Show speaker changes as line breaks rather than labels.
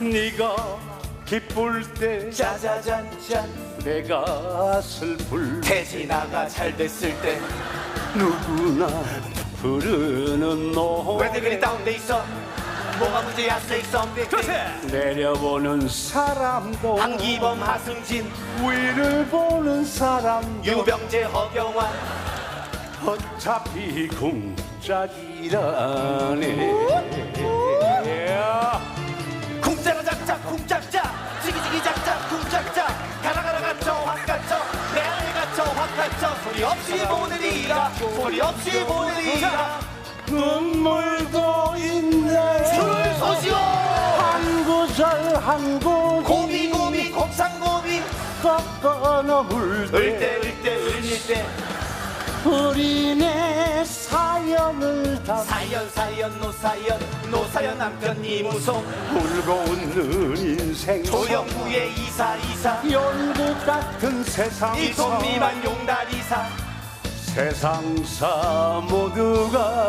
네가 기쁠 때
짜자잔짠.
내가 슬플 때
태진아가 잘 됐을 때.
누구나 부르는 노래
왜들 그리 다운돼 있어? 뭐가 문제야? say something
내려보는 사람도
한기범 하승진.
위를 보는 사람도
유병재 허경환.
어차피 공짝이라네
소리 없이 이가 소리 없이 이가
눈물도 있네
줄 서시오.
한 구절 한 구절.
고비 고비 곱상고비.
꺾어 넘을
을때
때
을때 을릴 때
우리네 사연을 다
사연 사연 노사연. 노사연 남편 이무송
울고 웃는 인생
조영구의 이사 이사.
연극 같은 세상사
이돈 미만 용다리사.
세상사 모두가